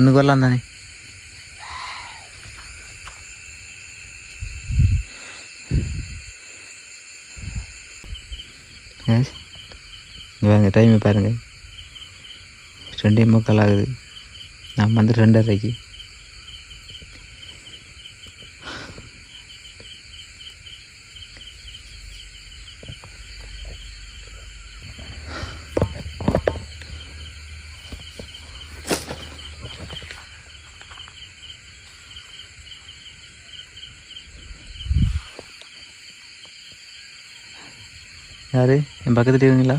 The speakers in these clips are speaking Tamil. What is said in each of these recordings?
முன்னுக்கு வரலாம் தானே எஸ் டைமை பாருங்கள் ரெண்டே முக்கால் ஆகுது. நான் வந்து ரெண்டரைக்கு யாரு என் பக்கத்துல இருக்கீங்களா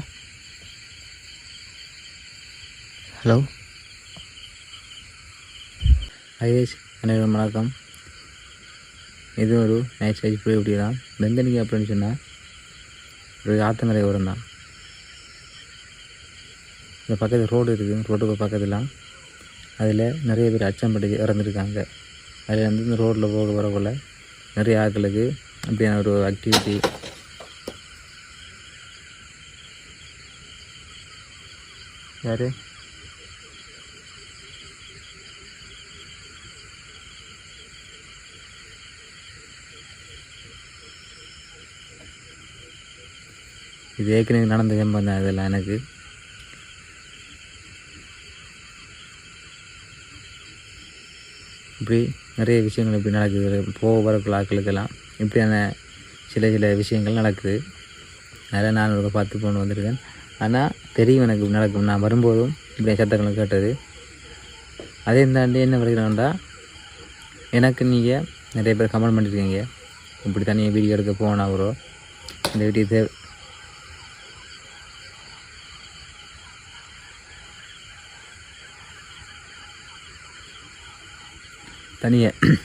ஹலோ ஐஎஸ் அனைவரும் வணக்கம். இது ஒரு நைட் ஸ்டேஜ் இப்படி இப்படி தான். வெந்தனிக்கு அப்படின்னு சொன்னால் ஒரு ஆத்தங்கரை உரம் தான். இந்த பக்கத்தில் ரோடு இருக்குது ரோட்டுக்கு பக்கத்தில் அதில் நிறைய பேர் அச்சம் பட்டு இறந்துருக்காங்க. அதில் வந்து இந்த ரோட்டில் போக வரக்குள்ள நிறைய ஆட்களுக்கு அப்படியான ஒரு ஆக்டிவிட்டி யாரு? இது ஏற்கனவே நடந்த சம்பவம் தான் இதெல்லாம் எனக்கு. இப்படி நிறைய விஷயங்கள் இப்படி நடக்குது. போக வரக்குள்ள ஆட்களுக்கெல்லாம் இப்படியான சில சில விஷயங்கள் நடக்குது. அதெல்லாம் நான் ஒரு பார்த்து கொண்டு வந்திருக்கேன். ஆனால் தெரியும் எனக்கு நடக்கும் நான் வரும்போதும் இப்படி சத்தங்களை கேட்டது. அதே தாண்டி என்ன வரைக்கிறோம்டா எனக்கு நீங்கள் நிறைய பேர் கமெண்ட் பண்ணியிருக்கீங்க இப்படி தனியாக வீடியோ எடுக்க போனா ப்ரோ இந்த வீடியோ தேவை. தனியாக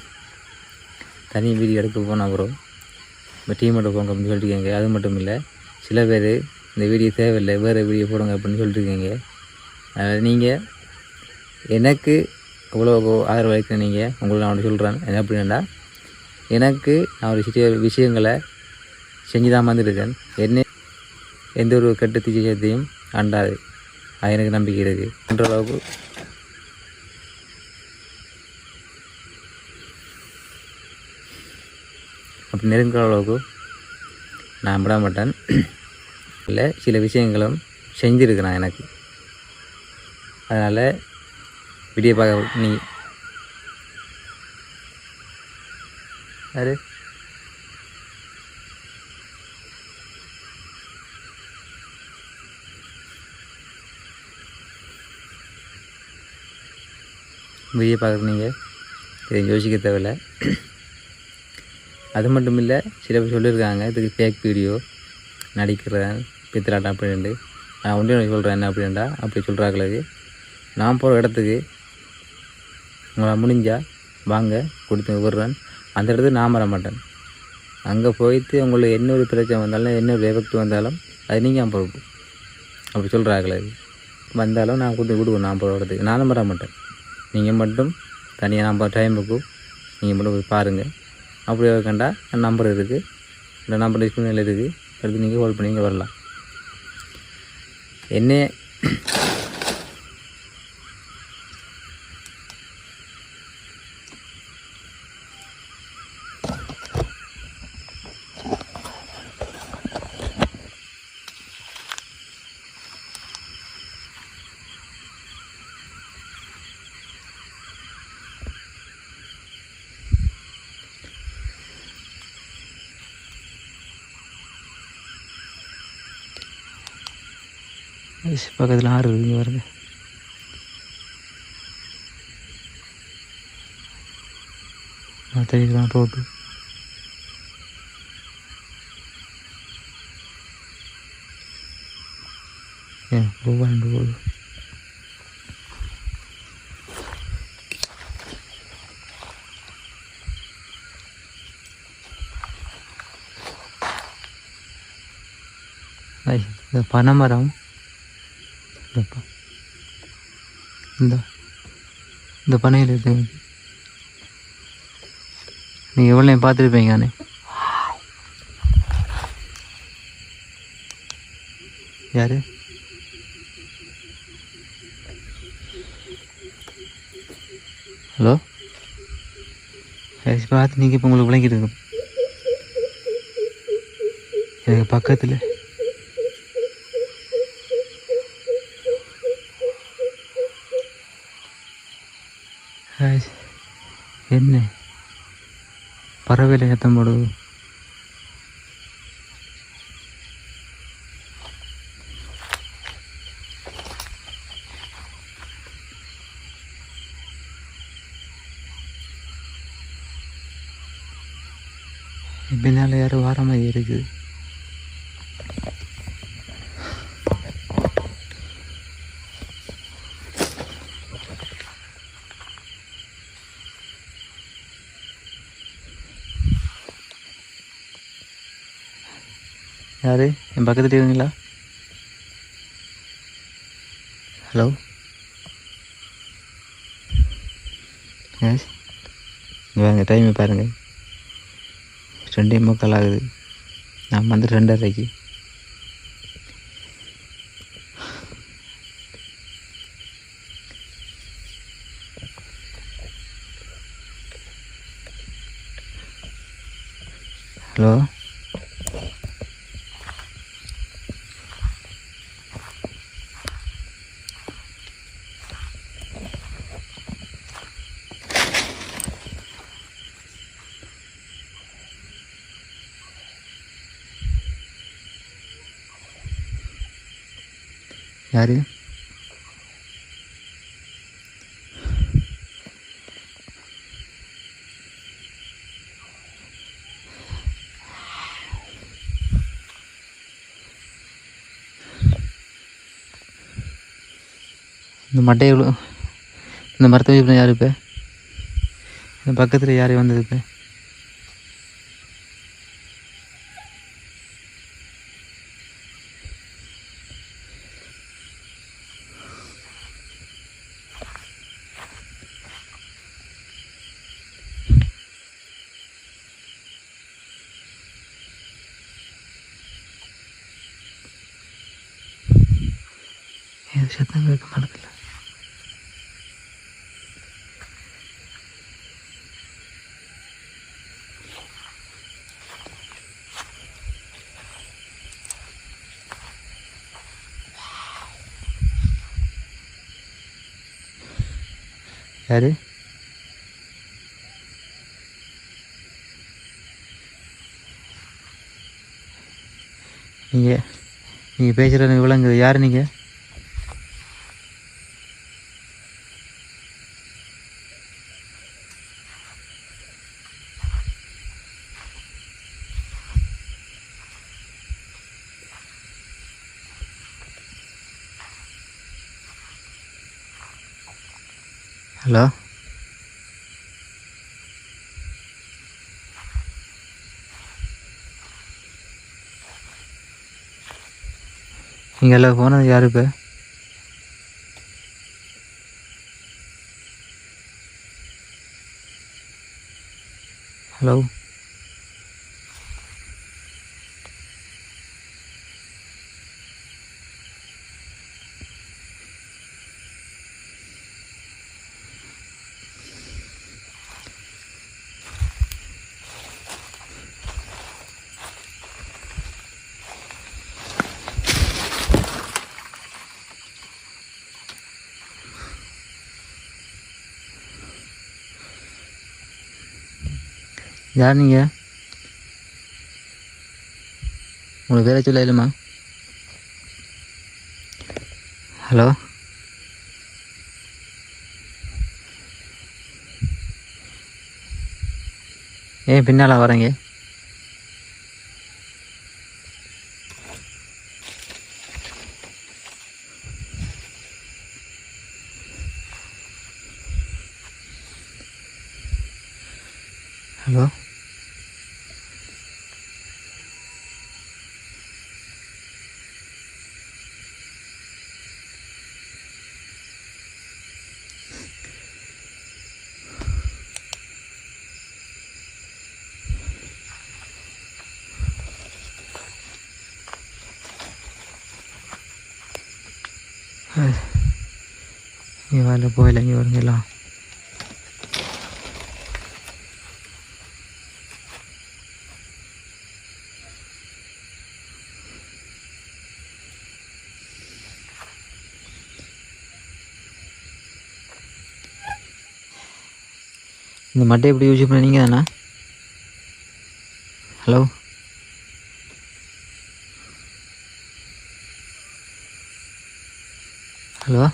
தனி வீடியோ எடுக்க போனால் ப்ரோ இப்போ டீமோட போங்க அப்படின்னு சொல்லியிருக்கீங்க அது மட்டும் இல்லை சில பேர் இந்த வீடியோ தேவையில்லை வேறு வீடியோ போடுங்க அப்படின்னு சொல்லியிருக்கீங்க அதனால் நீங்கள் எனக்கு அவ்வளோ ஆதரவு அளிக்கிற நீங்கள் உங்களை நான் ஒன்று சொல்கிறேன் என்ன அப்படின்னா எனக்கு நான் ஒரு சிறிய விஷயங்களை செஞ்சு தான் வந்துருக்கேன். என்ன எந்த ஒரு கெட்ட தீச்சத்தையும் அண்டாது. அது எனக்கு நம்பிக்கை இருக்குது என்ற அளவுக்கு அப்படி நெருங்குற அளவுக்கு நான் விட மாட்டேன். இல்லை சில விஷயங்களும் செஞ்சுருக்கிறான் எனக்கு. அதனால் வீடியோ பார்க்க நீ யாரு? வீடியோ பார்க்குற நீங்கள் இதை யோசிக்க தேவையில்ல. அது மட்டும் இல்லை சில பேர் சொல்லியிருக்காங்க இதுக்கு ஃபேக் வீடியோ நடிக்கிறேன். பித்திராட்டம் அப்படின்ட்டு நான் ஒன்றே உனக்கு சொல்கிறேன் என்ன அப்படின்டா? அப்படி சொல்கிறாங்களுக்கு நான் போகிற இடத்துக்கு உங்களை முடிஞ்சால் வாங்க கொடுத்து விடுறேன். அந்த இடத்துக்கு நான் வர மாட்டேன். அங்கே போயிட்டு உங்களுக்கு என்ன ஒரு பிரச்சனை வந்தாலும் என்ன ஒரு எஃபெக்ட் வந்தாலும் அது நீங்கள் பொறுப்பு அப்படி சொல்கிறாங்களே வந்தாலும் நான் கொடுத்து விடுவோம் நான் போகிற இடத்துக்கு. நானும் வர மாட்டேன். நீங்கள் மட்டும் தனியாக நம்ம டைமுக்கு நீங்கள் மட்டும் போய் பாருங்கள் அப்படி கண்டா நம்பர் இருக்குது இந்த நம்பர் டிஸ்பிளேல இருக்குது எடுத்து நீங்கள் கால் பண்ணி இங்கே வரலாம். என்ன பக்கத்தில் ஆறு இருக்குங்க பாருங்க. தெரியுதுலாம் ரோட்டு ஏன் போவாண்டு போகுது இந்த பனைமரம் இந்தப்பா இந்த இந்த பனையில் இருக்கு நீங்கள் எவ்வளோ நேரம் பார்த்துருப்பீங்க அண்ணே? யார்? ஹலோ? பார்த்து நீங்கள் இப்போ உங்களுக்கு விளங்கிட்டு இருக்கோம். எனக்கு பக்கத்தில் என்ன? பறவையில் ஏற்ற போடுது. பின்னால் யாரும் வாரமாக மாதிரி இருக்குது. யாரு என் பக்கத்துல இருங்களா ஹலோ? வாங்க டைமை பாருங்கள் ரெண்டே முக்கால் ஆகுது. நான் வந்து ரெண்டரைக்கு. ஹலோ? யாரு இந்த மட்டை எவ்வளோ இந்த மரத்தை யார் இப்போ இந்த பக்கத்தில் யார் வந்தது இப்போ ஏது சத்தம் கேட்க மாட்டதில்ல யாரு நீங்கள் நீங்கள் பேசுகிறது விளங்குது. யார் நீங்கள் ஹலோ நீங்கள் எல்லாம் போனது யார் இப்போ? ஹலோ யார் நீங்கள் உங்களுக்கு பேரை சொல்ல இல்லைம்மா ஹலோ? ஏன் பின்னால் வரேங்க ஹலோ? இங்கே மேலே போயில இங்கே வருங்களா இந்த மட்டை எப்படி யூஸ் பண்ணீங்க தானே ஹலோ ஹலோ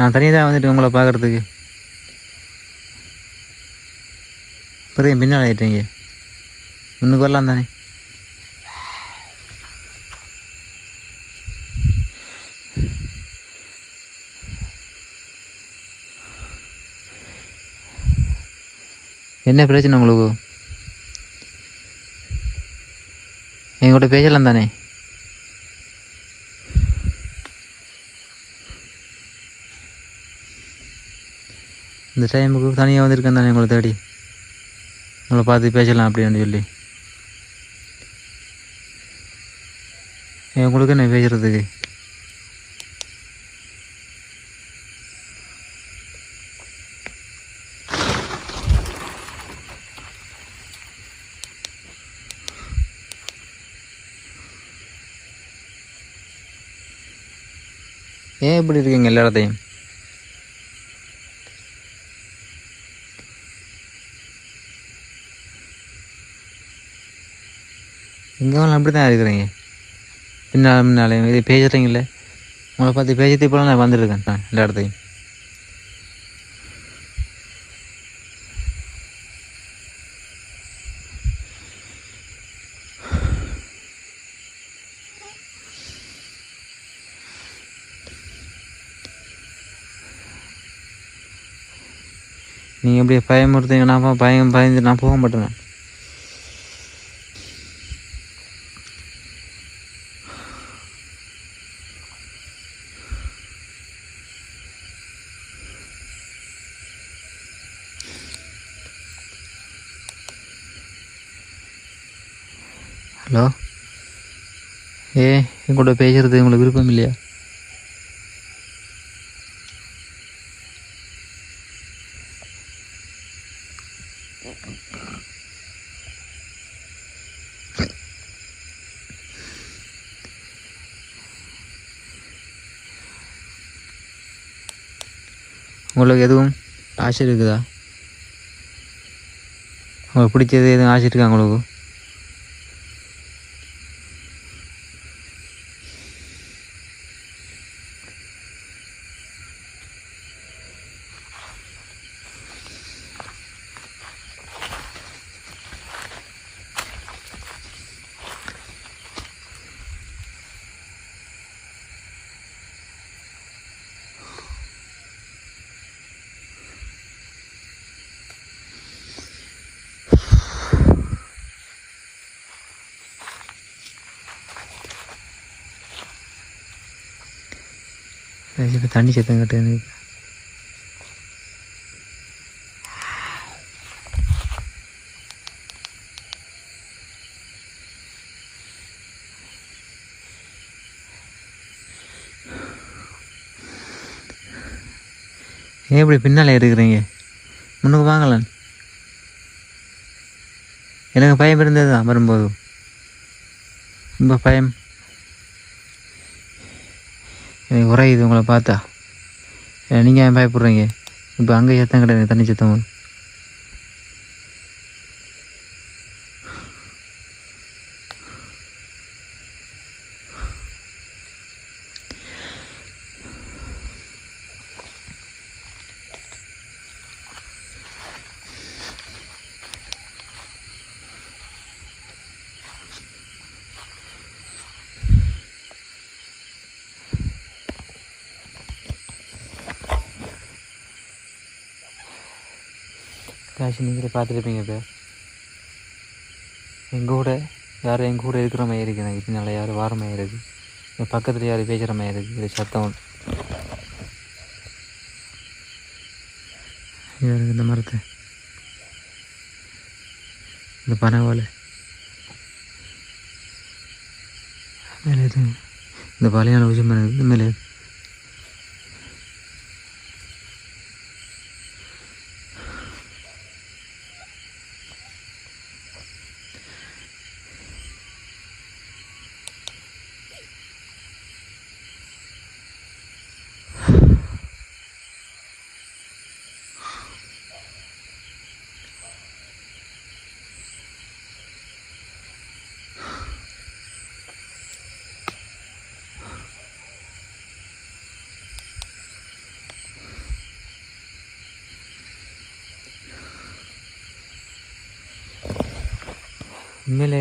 நான் தனியாக தான் வந்துட்டு உங்களை பார்க்குறதுக்கு. பெரிய பின்னால் ஆகிட்டீங்க இன்னுக்கு வரலாம் தானே? என்ன பிரச்சனை உங்களுக்கு? என்கிட்ட பேசலாம் தானே? இந்த டைமுக்கு தனியாக வந்திருக்கேன் தானே உங்களை தேடி. உங்களை பார்த்து பேசலாம் அப்படின்னு சொல்லி. உங்களுக்கு என்ன பேசுறதுக்கு? ஏன் இப்படி இருக்கீங்க எல்லா இடத்தையும்? இங்கே அப்படி தான் இருக்கிறீங்க. பின்னால் முன்னாலே இது பேசுகிறீங்களே உங்களை பார்த்து பேசிட்டு இப்போ நான் வந்துருக்கேன் நான் எல்லா இடத்தையும் நீங்கள் எப்படியே பயமுறுத்தீங்க நான் பயம் பயந்து நான் போக மாட்டேன். ஹலோ? ஏ என் கூட பேசுறது உங்களுக்கு விருப்பம் இல்லையா? உங்களுக்கு எதுவும் ஆசை இருக்குதா? உங்களுக்கு பிடிச்சது எதுவும் ஆசை இருக்கா உங்களுக்கு? இப்போ தண்ணி சத்தம் கட்டு ஏன் இப்படி பின்னால் இருக்கிறீங்க? முன்னுக்கு வாங்கலாம் எனக்கு பயம் இருந்தது தான் வரும்போது. ரொம்ப பயம். எனக்கு உரையுது உங்களை பார்த்தா. நீங்கள் ஏன் பயப்படுறீங்க? இப்போ அங்கே சத்தம் கிடையாது தண்ணி சத்தம். நீங்கள் பார்த்துருப்பீங்க இப்போ. எங்கள் கூட யாரும் எங்கள் கூட இருக்கிற மாதிரி இருக்குது எனக்கு பின்னால் யாரும் வார மாதிரி இருக்குது என் பக்கத்தில் யாரும் பேசுகிற மாதிரி இருக்குது இது சத்தம். இது இருக்குது இந்த மரத்தை. இந்த பனைவாலை. மேலே இந்த பழையான விஷயம் மேலே உண்மையிலே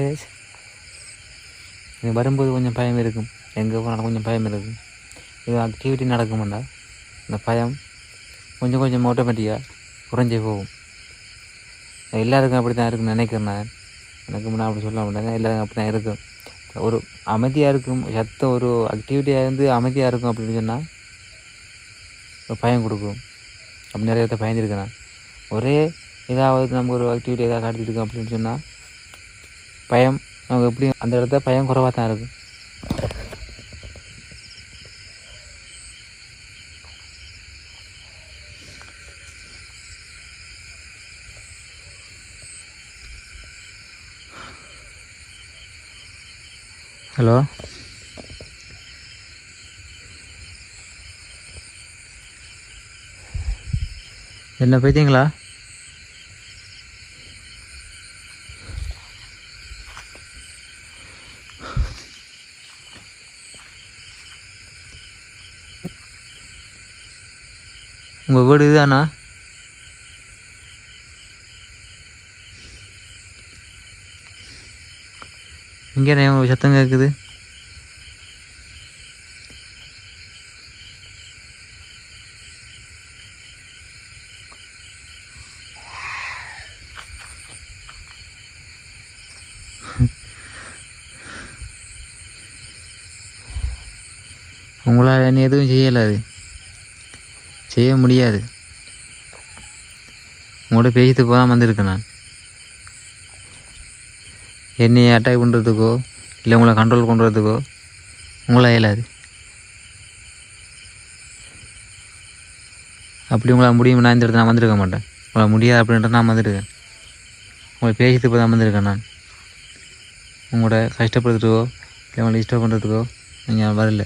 இது வரும்போது கொஞ்சம் பயம் இருக்கும். எங்கே போனாலும் கொஞ்சம் பயம் இருக்கும். இது ஆக்டிவிட்டி நடக்குமெண்டா? இந்த பயம் கொஞ்சம் கொஞ்சம் ஆட்டோமேட்டிக்காக குறைஞ்சே போகும். எல்லாருக்கும் அப்படி தான் இருக்குன்னு நினைக்கிறேன் நான். எனக்கு முன்னே அப்படி சொல்ல மாட்டேங்க எல்லாருக்கும் அப்படி தான் இருக்கும். ஒரு அமைதியாக இருக்கும். சத்த ஒரு ஆக்டிவிட்டியாக இருந்து அமைதியாக இருக்கும் அப்படின்னு சொன்னால் ஒரு பயம் கொடுக்கும். அப்படி நிறைய இடத்த பயந்துருக்கேன் ஒரே ஏதாவது நமக்கு ஒரு ஆக்டிவிட்டி ஏதாவது காட்டிட்டு அப்படின்னு சொன்னால் பயம் நமக்கு எப்படி அந்த இடத்த பயம் குறைவாக தான் இருக்கும் ஹலோ என்ன போயிட்டீங்களா உங்கள் வீடு இதுதானா இங்கே சத்தம் கேட்குது உங்களால் என்ன எதுவும் செய்யலாது செய்ய முடியாது. உங்களோட பேசிட்டு போதான் வந்திருக்கேன் நான். என்னையை அட்டாக் பண்ணுறதுக்கோ இல்லை உங்களை கண்ட்ரோல் பண்ணுறதுக்கோ உங்களால் இயலாது அப்படி உங்களால் முடியும் நான் இந்த இடத்துல நான் வந்திருக்க மாட்டேன். உங்களால் முடியாது அப்படின்ட்டு நான் வந்திருக்கேன். உங்களை பேசிட்டு போய் தான் வந்திருக்கேன் நான். உங்களோட கஷ்டப்படுறதுக்கோ இல்லை உங்களை டிஸ்டர்ப் பண்ணுறதுக்கோ நீங்கள் வரல.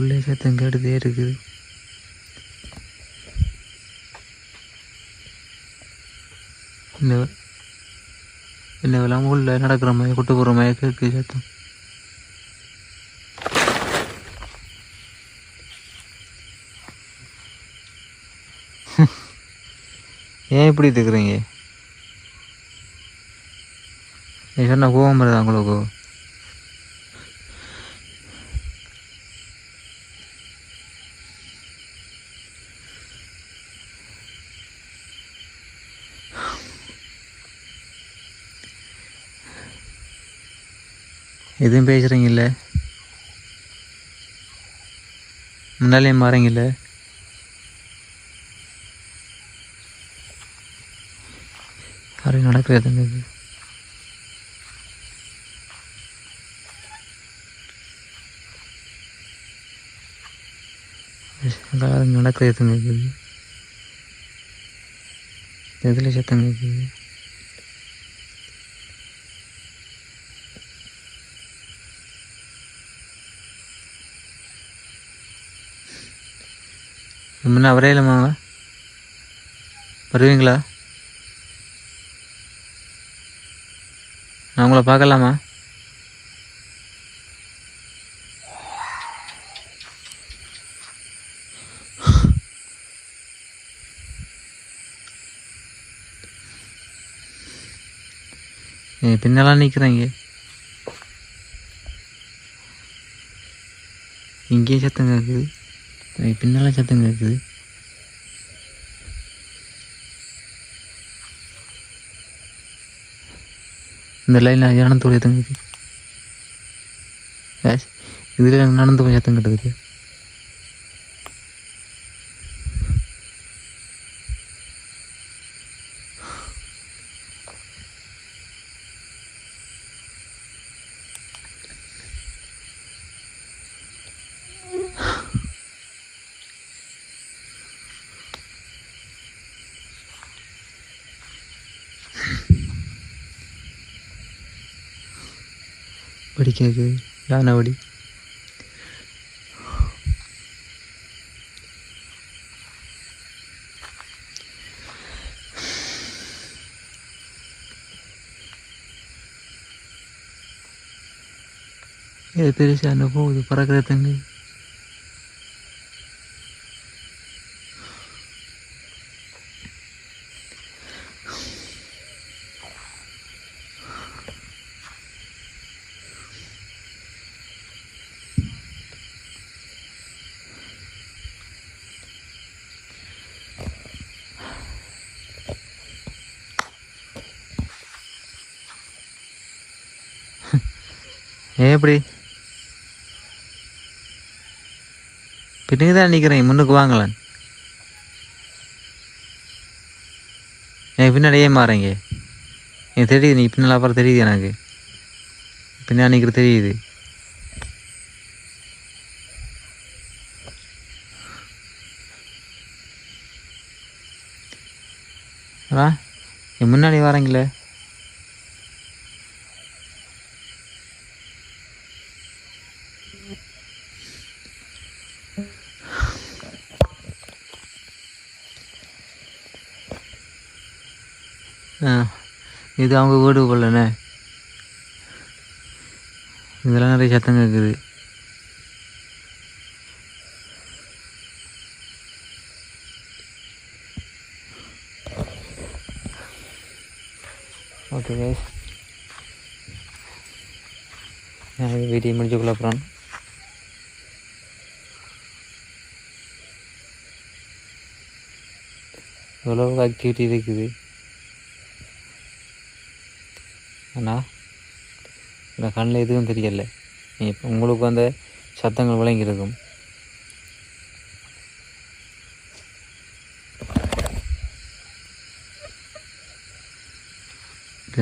உள்ளே சத்தம் கேட்டுதே இருக்குது. இந்த என்னவெல்லாம் உள்ள நடக்கிற மாதிரி கொட்டு போகிற மாதிரி கேட்கு சத்தம். ஏன் இப்படி இருக்கிறீங்க நீ சொன்ன கோவம் வருதா உங்களுக்கு? எதுவும் பேசுகிறீங்கல்ல முன்னாலே மாறீங்கல்ல? யாரும் நடக்கிறதுங்க இது யாரும் நடக்கிறதுங்க இது எதில் சத்தம் கேட்குது முன்ன அவரே இல்லைம்மாங்க வருவீங்களா? நான் உங்களை பார்க்கலாமா? நீ பின்னெல்லாம் நிற்கிறேங்க இங்கேயும் சத்தம் கேட்குது நீ பின்னெல்லாம் சத்தம் கேட்குது இந்த லைனில் நடந்து போய் சத்தம் கேட்குது ஏஸ், கேட்குது யானை வடி? இது பெருசாக அந்த போகுது? பறக்கிற தங்கு. ஏன் எப்படி பின்னுக்கு தான் நிற்கிறேன் முன்னுக்கு வாங்கலாம் எனக்கு பின்னாடி மாறேங்க எனக்கு தெரியுது நீ பின்னால் அப்புறம் தெரியுது எனக்கு. பின்னாடி நிற்கிற தெரியுது. ஆ என் முன்னாடி வரீங்களே ஆ இது அவங்க வீடு போலண்ணே இதெல்லாம் நிறைய சத்தம் கேட்குது ஓகே கேஸ் நான் வீடியோ முடிச்சுக்குள்ள அப்புறம் எவ்வளோ ஆக்டிவிட்டி இருக்குது? அண்ணா இந்த கண்ணில் எதுவும் தெரியல. இப்போ உங்களுக்கு அந்த சத்தங்கள் விளங்கியிருக்கும்.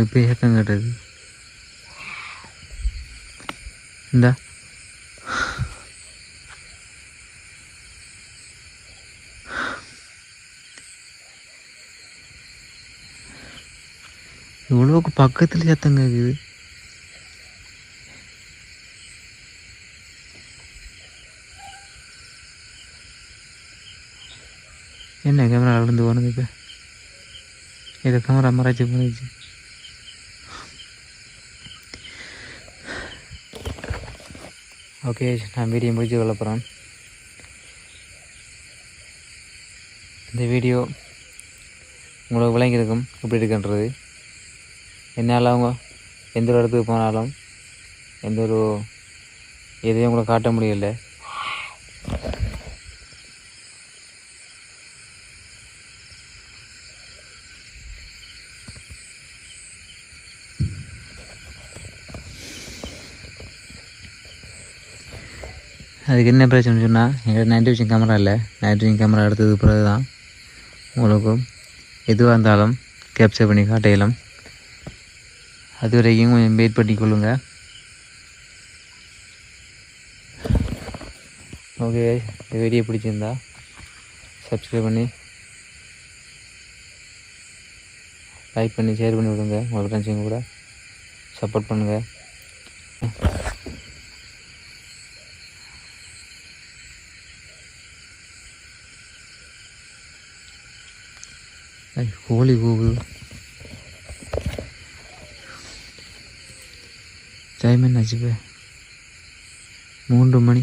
எப்படி சத்தம் கேட்டது இந்தா. கதவுக்கு பக்கத்தில் சத்தம் கேட்குது என்ன கேமரா விழுந்து போனது இப்போ? இதை கேமரா மறைச்சி போனிச்சு ஓகே நான் வீடியோ முடிச்சு கொள்ள போகிறேன் இந்த வீடியோ உங்களுக்கு விளங்கியிருக்கும் எப்படி இருக்குன்றது. என்னால் அவங்க எந்த ஒரு இடத்துக்கு போனாலும் எந்த ஒரு எதையும் கூட காட்ட முடியல. அதுக்கு என்ன பிரச்சனை சொன்னால் எங்கள்கிட்ட நைட் விஷன் கேமரா இல்லை. நைட் விஷன் கேமரா எடுத்தது பிறகு தான் உங்களுக்கும் எதுவாக இருந்தாலும் கேப்சர் பண்ணி காட்டையிலும் அது வரைக்கும் கொஞ்சம் வெயிட் பண்ணி கொள்ளுங்கள் ஓகே இந்த வீடியோ பிடிச்சிருந்தா சப்ஸ்கிரைப் பண்ணி லைக் பண்ணி ஷேர் பண்ணி விடுங்க. உங்கள் ஃப்ரெண்ட்ஸுங்க கூட சப்போர்ட் பண்ணுங்கள் ஐய், கோழி கூகுள் டைம் என்னாச்சு இப்போ மூன்று மணி